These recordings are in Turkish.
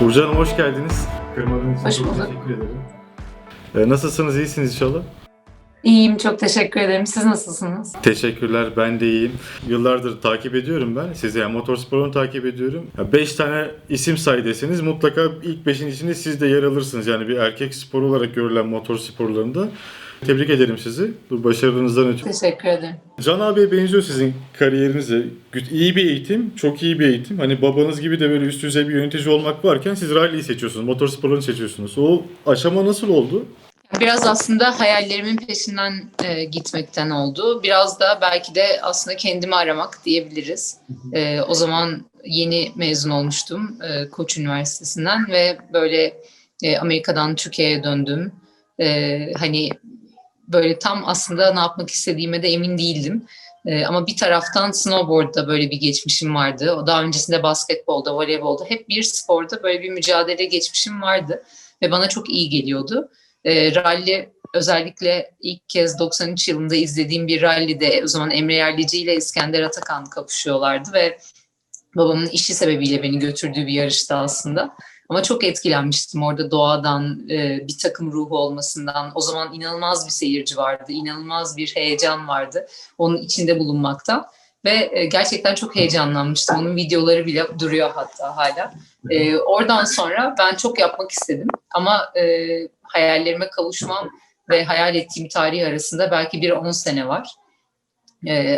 Burcu Hanım hoş geldiniz. Kırmadığınız için Hoş çok bulduk. teşekkür ederim. Ee, nasılsınız? İyisiniz inşallah. İyiyim, çok teşekkür ederim. Siz nasılsınız? Teşekkürler, ben de iyiyim. Yıllardır takip ediyorum ben sizi, yani motorsporunu takip ediyorum. 5 tane isim say deseniz mutlaka ilk 5'in içinde siz de yer alırsınız. Yani bir erkek sporu olarak görülen motor sporlarında. Tebrik ederim sizi bu başarınızdan ötürü. Teşekkür ederim. Can abiye benziyor sizin kariyerinize. İyi bir eğitim, çok iyi bir eğitim. Hani babanız gibi de böyle üst düzey bir yönetici olmak varken siz rally'yi seçiyorsunuz, motorsporlarını seçiyorsunuz. O aşama nasıl oldu? Biraz aslında hayallerimin peşinden e, gitmekten oldu. Biraz da belki de aslında kendimi aramak diyebiliriz. E, o zaman yeni mezun olmuştum e, Koç Üniversitesi'nden ve böyle e, Amerika'dan Türkiye'ye döndüm. E, hani böyle tam aslında ne yapmak istediğime de emin değildim. E, ama bir taraftan snowboard'da böyle bir geçmişim vardı. O daha öncesinde basketbolda, voleybolda hep bir sporda böyle bir mücadele geçmişim vardı ve bana çok iyi geliyordu. E, rally özellikle ilk kez 93 yılında izlediğim bir rallide o zaman Emre Yerlici ile İskender Atakan kapışıyorlardı ve babamın işi sebebiyle beni götürdüğü bir yarıştı aslında. Ama çok etkilenmiştim orada doğadan, e, bir takım ruhu olmasından. O zaman inanılmaz bir seyirci vardı, inanılmaz bir heyecan vardı onun içinde bulunmaktan. Ve e, gerçekten çok heyecanlanmıştım. Onun videoları bile duruyor hatta hala. E, oradan sonra ben çok yapmak istedim. Ama hayallerime kavuşmam ve hayal ettiğim tarih arasında belki bir 10 sene var.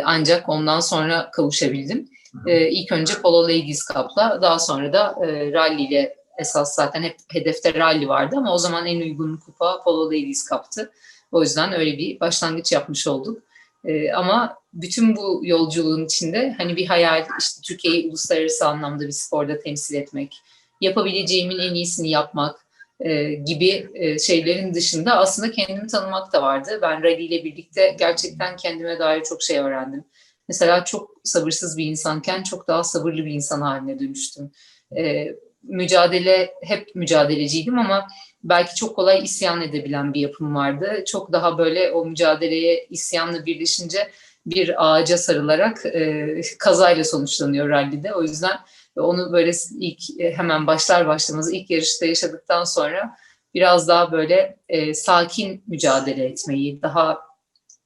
Ancak ondan sonra kavuşabildim. E, ilk önce Polo Ladies Cup'la daha sonra da e, rally ile esas zaten hep hedefte rally vardı ama o zaman en uygun kupa Polo Ladies Cup'tı. O yüzden öyle bir başlangıç yapmış olduk. E, ama bütün bu yolculuğun içinde hani bir hayal işte Türkiye'yi uluslararası anlamda bir sporda temsil etmek, yapabileceğimin en iyisini yapmak e, gibi e, şeylerin dışında aslında kendimi tanımak da vardı. Ben rally ile birlikte gerçekten kendime dair çok şey öğrendim. Mesela çok sabırsız bir insanken çok daha sabırlı bir insan haline dönüştüm. E, mücadele hep mücadeleciydim ama belki çok kolay isyan edebilen bir yapım vardı. Çok daha böyle o mücadeleye isyanla birleşince bir ağaca sarılarak e, kazayla sonuçlanıyor rallide. O yüzden onu böyle ilk e, hemen başlar başlamaz ilk yarışta yaşadıktan sonra biraz daha böyle e, sakin mücadele etmeyi, daha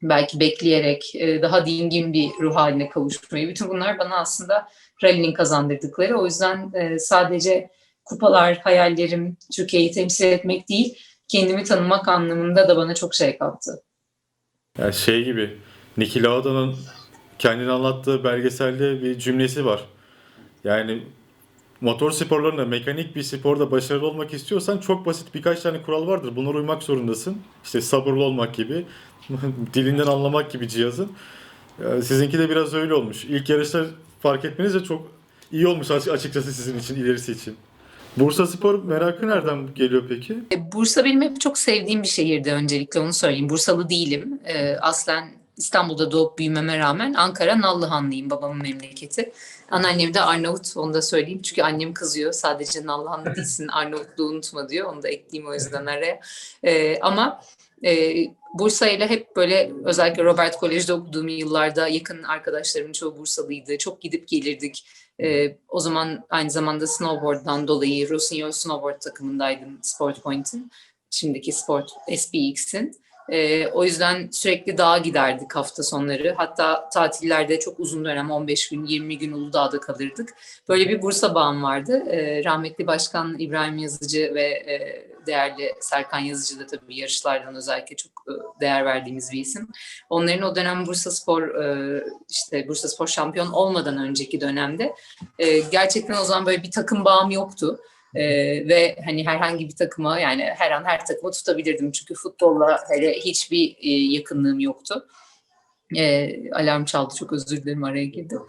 belki bekleyerek, e, daha dingin bir ruh haline kavuşmayı. Bütün bunlar bana aslında rally'nin kazandırdıkları. O yüzden e, sadece kupalar, hayallerim, Türkiye'yi temsil etmek değil, kendimi tanımak anlamında da bana çok şey kattı. Yani şey gibi, Niki Lauda'nın kendini anlattığı belgeselde bir cümlesi var. Yani motor sporlarında, mekanik bir sporda başarılı olmak istiyorsan çok basit birkaç tane kural vardır. Bunlara uymak zorundasın. İşte sabırlı olmak gibi, dilinden anlamak gibi cihazın. Yani sizinki de biraz öyle olmuş. İlk yarışta fark etmeniz de çok iyi olmuş açıkçası sizin için, ilerisi için. Bursa Spor merakı nereden geliyor peki? E, Bursa benim hep çok sevdiğim bir şehirdi öncelikle onu söyleyeyim. Bursalı değilim. E, aslen İstanbul'da doğup büyümeme rağmen Ankara Nallıhanlıyım babamın memleketi. Anneannem de Arnavut onu da söyleyeyim. Çünkü annem kızıyor sadece Nallıhanlı değilsin Arnavutluğu unutma diyor. Onu da ekleyeyim o yüzden araya. E, ama e, Bursa ile hep böyle özellikle Robert Kolej'de okuduğum yıllarda yakın arkadaşlarımın çoğu Bursalıydı. Çok gidip gelirdik. Ee, o zaman aynı zamanda snowboard'dan dolayı Rossignol Snowboard takımındaydım Sport Point'in. Şimdiki Sport SPX'in. Ee, o yüzden sürekli dağa giderdik hafta sonları. Hatta tatillerde çok uzun dönem 15 gün 20 gün Uludağ'da kalırdık. Böyle bir Bursa bağım vardı. Ee, rahmetli Başkan İbrahim Yazıcı ve e, değerli Serkan Yazıcı da tabii yarışlardan özellikle çok e, değer verdiğimiz bir isim. Onların o dönem Bursa Spor e, işte Bursa Spor şampiyon olmadan önceki dönemde e, gerçekten o zaman böyle bir takım bağım yoktu. Ee, ve hani herhangi bir takıma yani her an her takıma tutabilirdim çünkü futbolla hele hiçbir e, yakınlığım yoktu. Ee, alarm çaldı çok özür dilerim araya girdim.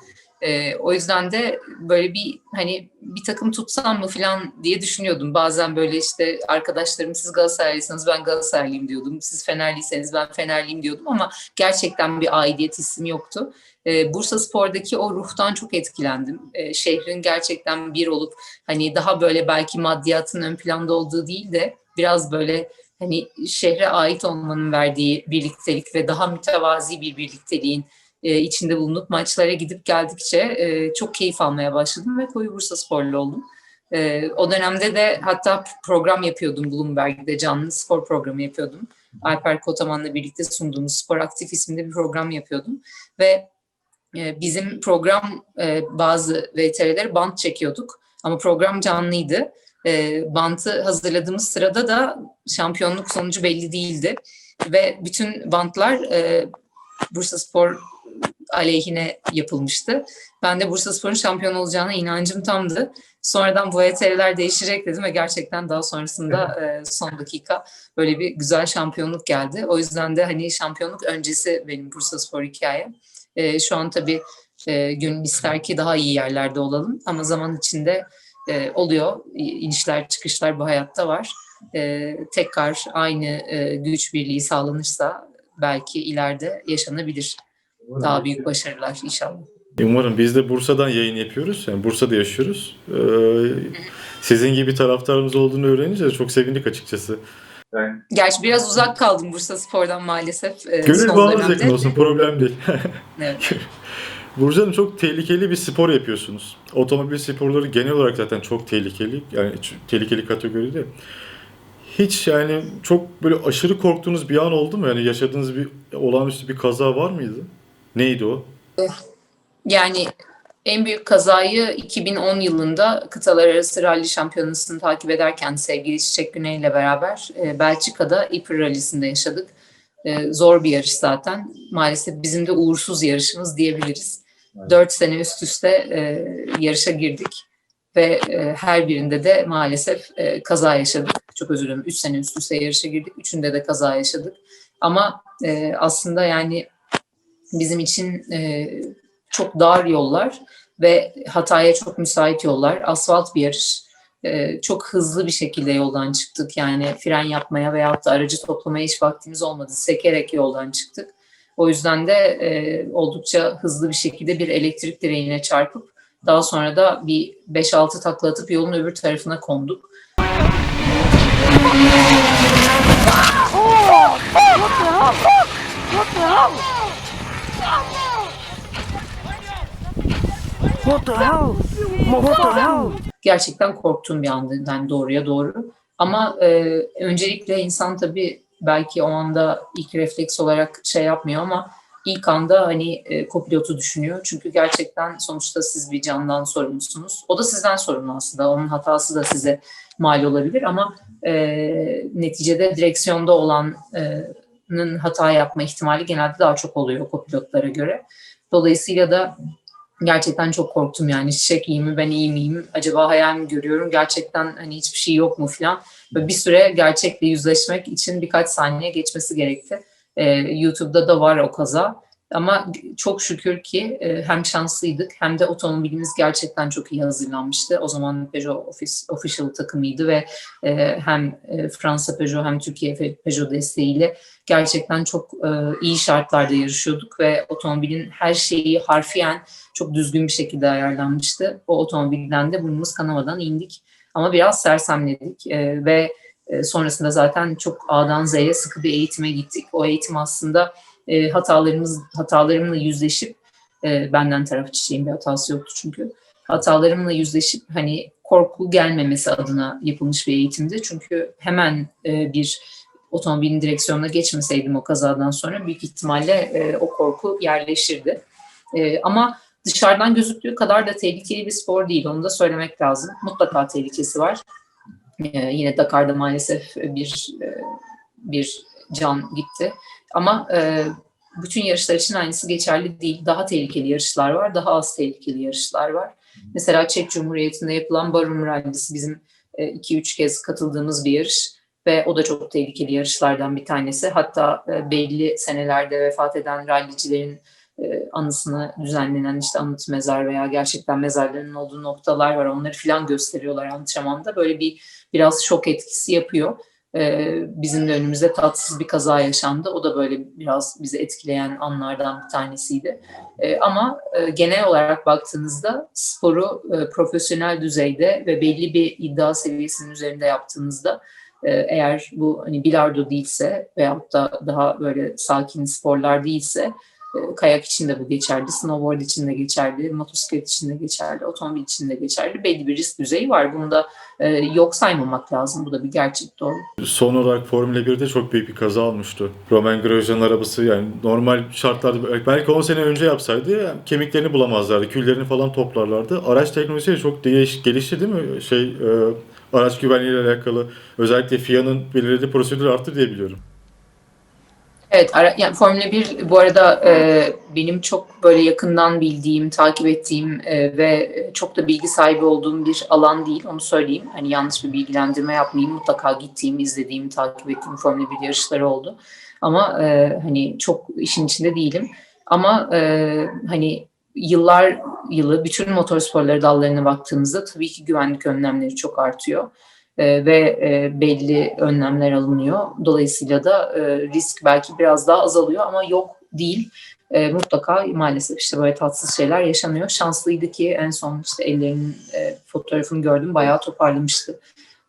Ee, o yüzden de böyle bir hani bir takım tutsam mı falan diye düşünüyordum. Bazen böyle işte arkadaşlarım siz Galatasaraylıysanız ben Galatasaraylıyım diyordum. Siz Fenerliyseniz ben Fenerliyim diyordum ama gerçekten bir aidiyet hissim yoktu. Ee, Bursa Spor'daki o ruhtan çok etkilendim. Ee, şehrin gerçekten bir olup hani daha böyle belki maddiyatın ön planda olduğu değil de biraz böyle hani şehre ait olmanın verdiği birliktelik ve daha mütevazi bir birlikteliğin e, içinde bulunup maçlara gidip geldikçe e, çok keyif almaya başladım ve koyu Bursa sporlu oldum. E, o dönemde de hatta program yapıyordum Bloomberg'de canlı spor programı yapıyordum. Alper Kotaman'la birlikte sunduğumuz Spor Aktif isimli bir program yapıyordum. Ve e, bizim program bazı VTR'leri bant çekiyorduk. Ama program canlıydı. E, bantı hazırladığımız sırada da şampiyonluk sonucu belli değildi. Ve bütün bantlar Bursa Spor aleyhine yapılmıştı. Ben de Bursa Spor'un şampiyon olacağına inancım tamdı. Sonradan bu VTR'ler değişecek dedim ve gerçekten daha sonrasında e, son dakika böyle bir güzel şampiyonluk geldi. O yüzden de hani şampiyonluk öncesi benim Bursa Spor hikayem. E, şu an tabii e, gönül ister ki daha iyi yerlerde olalım ama zaman içinde e, oluyor. İnişler çıkışlar bu hayatta var. E, tekrar aynı e, güç birliği sağlanırsa belki ileride yaşanabilir. Daha büyük başarılar inşallah. Umarım biz de Bursa'dan yayın yapıyoruz. Yani Bursa'da yaşıyoruz. Ee, sizin gibi taraftarımız olduğunu öğrenince de çok sevindik açıkçası. Yani Gerçi biraz uzak kaldım Bursa Spor'dan maalesef. e, Gönül dönemde. yakın olsun problem değil. Evet. Burcu Hanım çok tehlikeli bir spor yapıyorsunuz. Otomobil sporları genel olarak zaten çok tehlikeli. Yani tehlikeli kategoride. Hiç yani çok böyle aşırı korktuğunuz bir an oldu mu? Yani yaşadığınız bir olağanüstü bir kaza var mıydı? Neydi o? Yani en büyük kazayı 2010 yılında kıtalar arası ralli şampiyonasını takip ederken sevgili Çiçek Güney ile beraber e, Belçika'da Ypres Rally'sinde yaşadık. E, zor bir yarış zaten. Maalesef bizim de uğursuz yarışımız diyebiliriz. Dört sene üst üste e, yarışa girdik ve e, her birinde de maalesef e, kaza yaşadık. Çok özür dilerim. Üç sene üst üste yarışa girdik. Üçünde de kaza yaşadık. Ama e, aslında yani bizim için e, çok dar yollar ve hataya çok müsait yollar. Asfalt bir yarış. Ee, çok hızlı bir şekilde yoldan çıktık. Yani fren yapmaya veyahut da aracı toplamaya hiç vaktimiz olmadı. Sekerek yoldan çıktık. O yüzden de e, oldukça hızlı bir şekilde bir elektrik direğine çarpıp daha sonra da bir 5-6 takla atıp yolun öbür tarafına konduk. What the hell? What the hell? Gerçekten korktuğum bir andı yani doğruya doğru. Ama e, öncelikle insan tabii belki o anda ilk refleks olarak şey yapmıyor ama ilk anda hani e, kopilotu düşünüyor. Çünkü gerçekten sonuçta siz bir candan sorumlusunuz. O da sizden sorumlu aslında. Onun hatası da size mal olabilir ama e, neticede direksiyonda olanın hata yapma ihtimali genelde daha çok oluyor kopilotlara göre. Dolayısıyla da gerçekten çok korktum yani. Çiçek iyi mi ben iyi miyim? Acaba hayal mi görüyorum? Gerçekten hani hiçbir şey yok mu falan ve bir süre gerçekle yüzleşmek için birkaç saniye geçmesi gerekti. Ee, YouTube'da da var o kaza ama çok şükür ki e, hem şanslıydık hem de otomobilimiz gerçekten çok iyi hazırlanmıştı. O zaman Peugeot Office, Official takımıydı ve e, hem e, Fransa Peugeot hem Türkiye Peugeot desteğiyle gerçekten çok iyi şartlarda yarışıyorduk ve otomobilin her şeyi harfiyen çok düzgün bir şekilde ayarlanmıştı. O otomobilden de burnumuz kanamadan indik. Ama biraz sersemledik ve sonrasında zaten çok A'dan Z'ye sıkı bir eğitime gittik. O eğitim aslında e, hatalarımız hatalarımla yüzleşip e, benden tarafı çiçeğin bir hatası yoktu çünkü. Hatalarımla yüzleşip hani korku gelmemesi adına yapılmış bir eğitimdi. Çünkü hemen e, bir otomobilin direksiyonuna geçmeseydim o kazadan sonra büyük ihtimalle e, o korku yerleşirdi. E, ama dışarıdan gözüktüğü kadar da tehlikeli bir spor değil. Onu da söylemek lazım. Mutlaka tehlikesi var. Ee, yine Dakar'da maalesef bir e, bir can gitti. Ama e, bütün yarışlar için aynısı geçerli değil. Daha tehlikeli yarışlar var, daha az tehlikeli yarışlar var. Mesela Çek Cumhuriyeti'nde yapılan Barum Rallisi bizim 2-3 kez katıldığımız bir yarış ve o da çok tehlikeli yarışlardan bir tanesi. Hatta e, belli senelerde vefat eden rallicilerin e, anısına düzenlenen işte anıt mezar veya gerçekten mezarlarının olduğu noktalar var. Onları filan gösteriyorlar antrenmanda. Böyle bir biraz şok etkisi yapıyor. E, bizim de önümüzde tatsız bir kaza yaşandı. O da böyle biraz bizi etkileyen anlardan bir tanesiydi. E, ama e, genel olarak baktığınızda sporu e, profesyonel düzeyde ve belli bir iddia seviyesinin üzerinde yaptığınızda e, eğer bu hani bilardo değilse veyahut da daha böyle sakin sporlar değilse kayak için de bu geçerli, snowboard için de geçerli, motosiklet için de geçerli, otomobil için de geçerli. Belli bir risk düzeyi var. Bunu da e, yok saymamak lazım. Bu da bir gerçek doğru. Son olarak Formula 1'de çok büyük bir kaza olmuştu. Romain Grosjean'ın arabası yani normal şartlarda belki 10 sene önce yapsaydı kemiklerini bulamazlardı. Küllerini falan toplarlardı. Araç teknolojisi çok değiş, gelişti değil mi? Şey e, araç güvenliğiyle alakalı özellikle FIA'nın belirlediği prosedür arttı diye biliyorum. Evet, ara, yani Formula 1 bu arada e, benim çok böyle yakından bildiğim, takip ettiğim e, ve çok da bilgi sahibi olduğum bir alan değil, onu söyleyeyim. Hani yanlış bir bilgilendirme yapmayayım. Mutlaka gittiğim, izlediğim, takip ettiğim Formula 1 yarışları oldu. Ama e, hani çok işin içinde değilim. Ama e, hani yıllar yılı bütün motorsporları dallarına baktığımızda tabii ki güvenlik önlemleri çok artıyor. E, ve e, belli önlemler alınıyor. Dolayısıyla da e, risk belki biraz daha azalıyor ama yok değil. E, mutlaka maalesef işte böyle tatsız şeyler yaşanıyor. Şanslıydı ki en son işte ellerinin e, fotoğrafını gördüm bayağı toparlamıştı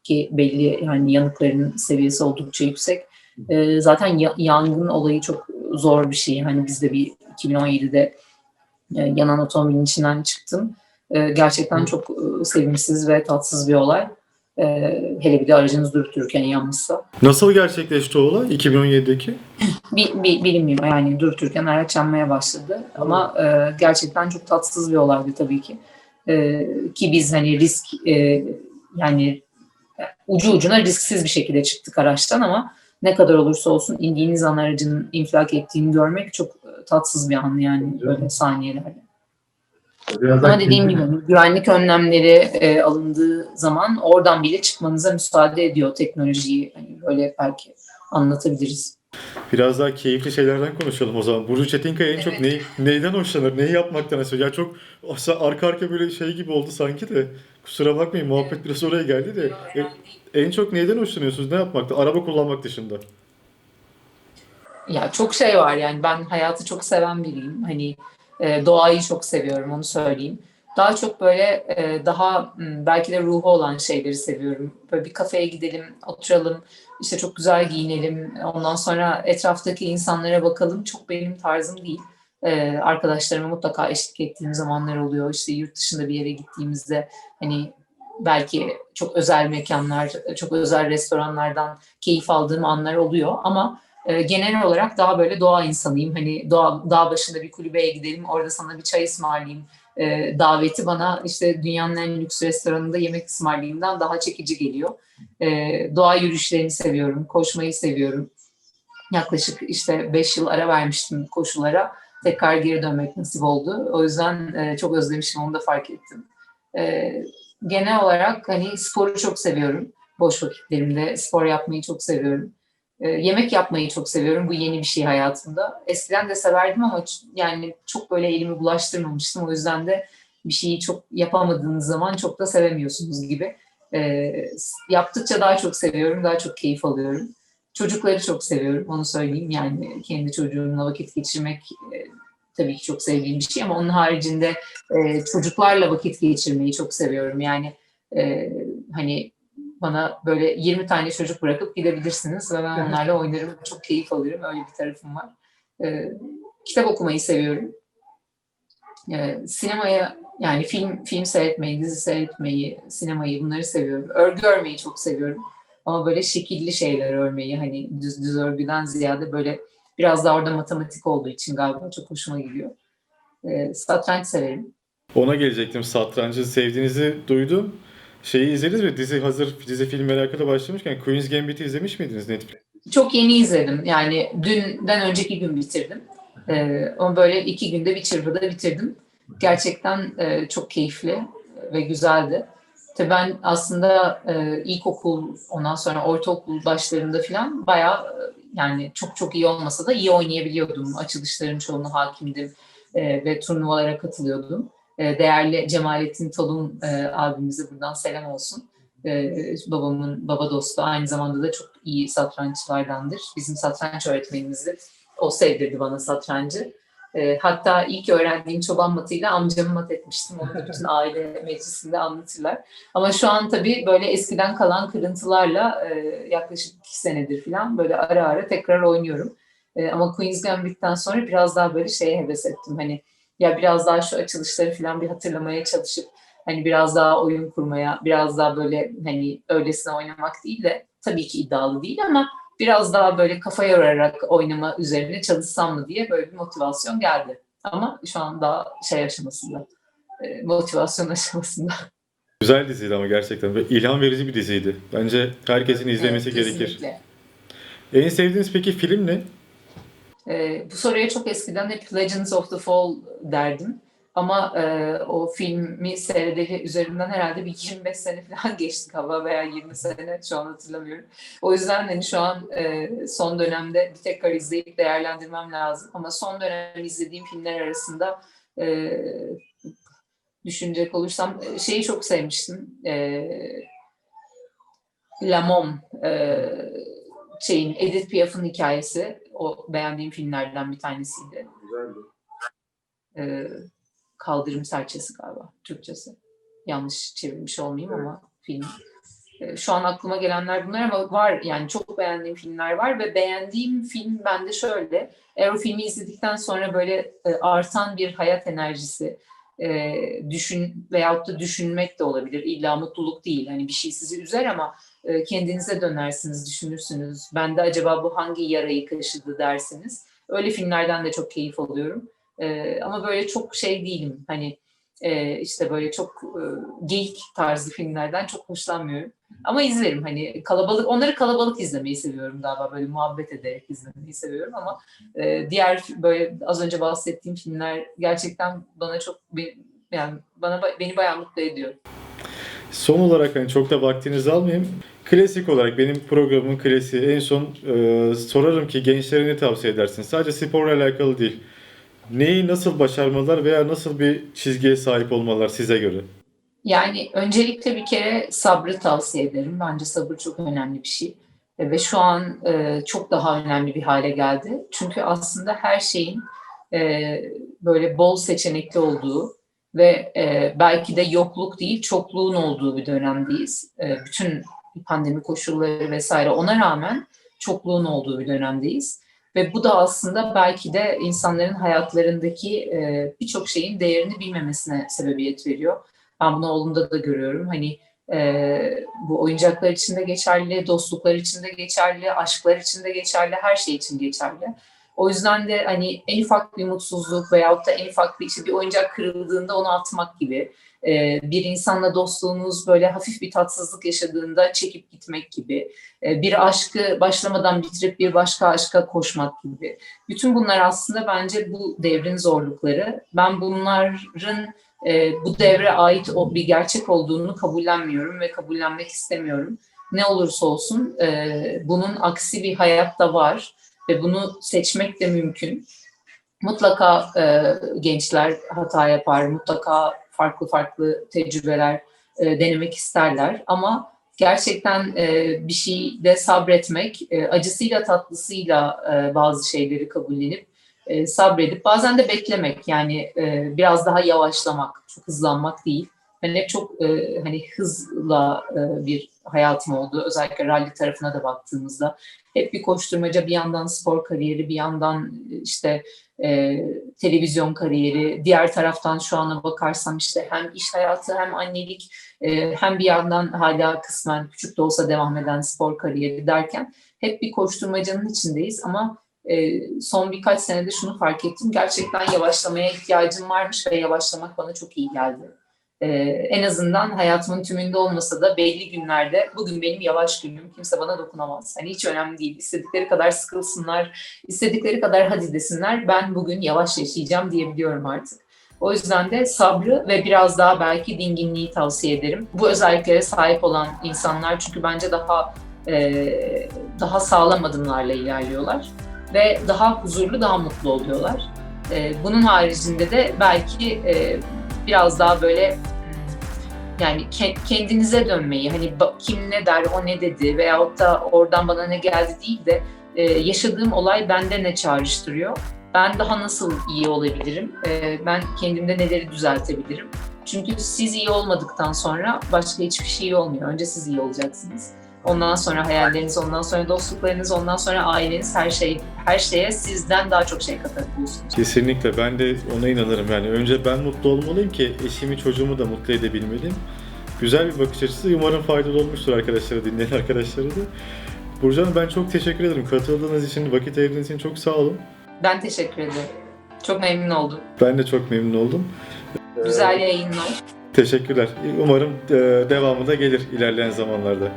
ki belli yani yanıkların seviyesi oldukça yüksek. E, zaten ya- yangın olayı çok zor bir şey. Hani biz de bir 2017'de e, yanan otomobilin içinden çıktım. E, gerçekten çok e, sevimsiz ve tatsız bir olay. E, hele bir de aracınız durup dururken yanmışsa. Nasıl gerçekleşti o olay 2017'deki? Bir, bir, bilinmiyor yani durup dururken araç yanmaya başladı. Ama e, gerçekten çok tatsız bir olaydı tabii ki. E, ki biz hani risk e, yani ucu ucuna risksiz bir şekilde çıktık araçtan ama ne kadar olursa olsun indiğiniz an aracın infilak ettiğini görmek çok e, tatsız bir an yani böyle saniyelerde. Biraz Ama dediğim gibi güvenlik önlemleri e, alındığı zaman oradan bile çıkmanıza müsaade ediyor teknolojiyi. Hani böyle belki anlatabiliriz. Biraz daha keyifli şeylerden konuşalım o zaman. Burcu Çetinkaya en çok Evet. neyi, neyden hoşlanır? Neyi yapmaktan hoşlanır? Ya çok aslında arka arka böyle şey gibi oldu sanki de. Kusura bakmayın muhabbet biraz oraya geldi de. E, en çok neyden hoşlanıyorsunuz? Ne yapmakta? Araba kullanmak dışında. Ya çok şey var yani ben hayatı çok seven biriyim. Hani e, doğayı çok seviyorum onu söyleyeyim. Daha çok böyle e, daha m, belki de ruhu olan şeyleri seviyorum. Böyle bir kafeye gidelim, oturalım, işte çok güzel giyinelim. Ondan sonra etraftaki insanlara bakalım. Çok benim tarzım değil. E, arkadaşlarıma mutlaka eşlik ettiğim zamanlar oluyor. İşte yurt dışında bir yere gittiğimizde hani belki çok özel mekanlar, çok özel restoranlardan keyif aldığım anlar oluyor ama e, genel olarak daha böyle doğa insanıyım. Hani doğa, dağ başında bir kulübeye gidelim, orada sana bir çay ısmarlayayım. E, daveti bana işte dünyanın en lüks restoranında yemek ısmarlayayımdan daha çekici geliyor. E, doğa yürüyüşlerini seviyorum, koşmayı seviyorum. Yaklaşık işte 5 yıl ara vermiştim koşulara. Tekrar geri dönmek nasip oldu. O yüzden e, çok özlemişim, onu da fark ettim. E, genel olarak hani sporu çok seviyorum. Boş vakitlerimde spor yapmayı çok seviyorum. Ee, yemek yapmayı çok seviyorum. Bu yeni bir şey hayatımda. Eskiden de severdim ama yani çok böyle elimi bulaştırmamıştım. O yüzden de bir şeyi çok yapamadığınız zaman çok da sevemiyorsunuz gibi. S- yaptıkça daha çok seviyorum, daha çok keyif alıyorum. Çocukları çok seviyorum, onu söyleyeyim. Yani kendi çocuğumla vakit geçirmek e, tabii ki çok sevdiğim bir şey ama onun haricinde e, çocuklarla vakit geçirmeyi çok seviyorum. Yani e, hani bana böyle 20 tane çocuk bırakıp gidebilirsiniz ve ben onlarla oynarım. Çok keyif alırım. Öyle bir tarafım var. Ee, kitap okumayı seviyorum. Ee, sinemaya yani film film seyretmeyi, dizi seyretmeyi, sinemayı bunları seviyorum. Örgü örmeyi çok seviyorum. Ama böyle şekilli şeyler örmeyi hani düz düz örgüden ziyade böyle biraz daha orada matematik olduğu için galiba çok hoşuma gidiyor. Ee, satranç severim. Ona gelecektim. Satrancı sevdiğinizi duydum. Şeyi izlediniz mi? Dizi hazır dizi film merakıyla başlamışken Queen's Gambit'i izlemiş miydiniz Netflix? Çok yeni izledim. Yani dünden önceki gün bitirdim. Ee, onu böyle iki günde bir çırpıda bitirdim. Gerçekten e, çok keyifli ve güzeldi. Tabii ben aslında e, ilkokul, ondan sonra ortaokul başlarında falan bayağı e, yani çok çok iyi olmasa da iyi oynayabiliyordum. Açılışların çoğunu hakimdim e, ve turnuvalara katılıyordum. E, değerli Cemalettin Tolun e, abimize buradan selam olsun. E, babamın baba dostu aynı zamanda da çok iyi satranççılardandır. Bizim satranç öğretmenimizdi. O sevdirdi bana satrancı. E, hatta ilk öğrendiğim çoban matıyla amcamı mat etmiştim. Onu bütün aile meclisinde anlatırlar. Ama şu an tabii böyle eskiden kalan kırıntılarla yaklaşık iki senedir falan böyle ara ara tekrar oynuyorum. Ama Queen's Gambit'ten sonra biraz daha böyle şeye heves ettim. Hani ya biraz daha şu açılışları falan bir hatırlamaya çalışıp hani biraz daha oyun kurmaya, biraz daha böyle hani öylesine oynamak değil de tabii ki iddialı değil ama biraz daha böyle kafa yorarak oynama üzerine çalışsam mı diye böyle bir motivasyon geldi. Ama şu an daha şey aşamasında, e, motivasyon aşamasında. Güzel diziydi ama gerçekten ve ilham verici bir diziydi. Bence herkesin izlemesi Evet, gerekir. En sevdiğiniz peki film ne? Ee, bu soruya çok eskiden hep Legends of the Fall derdim. Ama e, o filmi seyredeli üzerinden herhalde bir 25 sene falan geçti galiba veya 20 sene şu an hatırlamıyorum. O yüzden hani şu an e, son dönemde bir tekrar izleyip değerlendirmem lazım. Ama son dönem izlediğim filmler arasında e, düşünecek olursam e, şeyi çok sevmiştim. E, La Mom e, şeyin Edith Piaf'ın hikayesi o beğendiğim filmlerden bir tanesiydi. Ee, Kaldırım Serçesi galiba Türkçesi. Yanlış çevirmiş olmayayım ama film. Ee, şu an aklıma gelenler bunlar ama var yani çok beğendiğim filmler var ve beğendiğim film bende şöyle. Eğer o filmi izledikten sonra böyle e, artan bir hayat enerjisi e, düşün veyahut da düşünmek de olabilir. İlla mutluluk değil. Hani bir şey sizi üzer ama e, kendinize dönersiniz, düşünürsünüz. Ben de acaba bu hangi yarayı kaşıdı dersiniz. Öyle filmlerden de çok keyif alıyorum. E, ama böyle çok şey değilim. Hani e, işte böyle çok e, geyik tarzı filmlerden çok hoşlanmıyorum. Ama izlerim hani kalabalık, onları kalabalık izlemeyi seviyorum galiba böyle muhabbet ederek izlemeyi seviyorum ama diğer böyle az önce bahsettiğim filmler gerçekten bana çok yani bana beni bayağı mutlu ediyor. Son olarak hani çok da vaktinizi almayayım. Klasik olarak benim programımın klasiği en son e, sorarım ki gençlere ne tavsiye edersiniz? Sadece sporla alakalı değil. Neyi nasıl başarmalılar veya nasıl bir çizgiye sahip olmalılar size göre? Yani öncelikle bir kere sabrı tavsiye ederim. Bence sabır çok önemli bir şey. E, Ve şu an e, çok daha önemli bir hale geldi. Çünkü aslında her şeyin e, böyle bol seçenekli olduğu ve e, belki de yokluk değil çokluğun olduğu bir dönemdeyiz. E, bütün pandemi koşulları vesaire ona rağmen çokluğun olduğu bir dönemdeyiz. Ve bu da aslında belki de insanların hayatlarındaki e, birçok şeyin değerini bilmemesine sebebiyet veriyor. Ben bunu oğlumda da görüyorum. Hani e, bu oyuncaklar için de geçerli, dostluklar için de geçerli, aşklar için de geçerli, her şey için geçerli. O yüzden de hani en ufak bir mutsuzluk veyahut da en ufak bir işte bir oyuncak kırıldığında onu atmak gibi, e, bir insanla dostluğunuz böyle hafif bir tatsızlık yaşadığında çekip gitmek gibi, e, bir aşkı başlamadan bitirip bir başka aşka koşmak gibi. Bütün bunlar aslında bence bu devrin zorlukları. Ben bunların e, bu devre ait o bir gerçek olduğunu kabullenmiyorum ve kabullenmek istemiyorum. Ne olursa olsun e, bunun aksi bir hayat da var ve bunu seçmek de mümkün. Mutlaka e, gençler hata yapar, mutlaka farklı farklı tecrübeler e, denemek isterler ama gerçekten e, bir şeyde sabretmek, e, acısıyla tatlısıyla e, bazı şeyleri kabullenip e, sabredip bazen de beklemek yani e, biraz daha yavaşlamak, çok hızlanmak değil. Hep çok e, hani hızla e, bir hayatım oldu. Özellikle rally tarafına da baktığımızda hep bir koşturmaca, bir yandan spor kariyeri, bir yandan işte e, televizyon kariyeri. Diğer taraftan şu ana bakarsam işte hem iş hayatı hem annelik e, hem bir yandan hala kısmen küçük de olsa devam eden spor kariyeri derken hep bir koşturmacanın içindeyiz ama e, son birkaç senede şunu fark ettim. Gerçekten yavaşlamaya ihtiyacım varmış ve yavaşlamak bana çok iyi geldi. E, en azından hayatımın tümünde olmasa da belli günlerde bugün benim yavaş günüm kimse bana dokunamaz. Hani hiç önemli değil. İstedikleri kadar sıkılsınlar, istedikleri kadar hadi desinler. Ben bugün yavaş yaşayacağım diyebiliyorum artık. O yüzden de sabrı ve biraz daha belki dinginliği tavsiye ederim. Bu özelliklere sahip olan insanlar çünkü bence daha e, daha sağlam adımlarla ilerliyorlar ve daha huzurlu, daha mutlu oluyorlar. E, bunun haricinde de belki e, biraz daha böyle yani ke- kendinize dönmeyi, hani kim ne der, o ne dedi veyahut da oradan bana ne geldi değil de e, yaşadığım olay bende ne çağrıştırıyor? Ben daha nasıl iyi olabilirim? E, ben kendimde neleri düzeltebilirim? Çünkü siz iyi olmadıktan sonra başka hiçbir şey olmuyor. Önce siz iyi olacaksınız. Ondan sonra hayalleriniz, ondan sonra dostluklarınız, ondan sonra aileniz her şey her şeye sizden daha çok şey katabiliyorsunuz. Kesinlikle ben de ona inanırım yani önce ben mutlu olmalıyım ki eşimi çocuğumu da mutlu edebilmeliyim. Güzel bir bakış açısı umarım faydalı olmuştur arkadaşlara dinleyen arkadaşlara da. Burcu ben çok teşekkür ederim katıldığınız için vakit ayırdığınız için çok sağ olun. Ben teşekkür ederim. Çok memnun oldum. Ben de çok memnun oldum. Güzel yayınlar. Teşekkürler. Umarım e, devamı da gelir ilerleyen zamanlarda.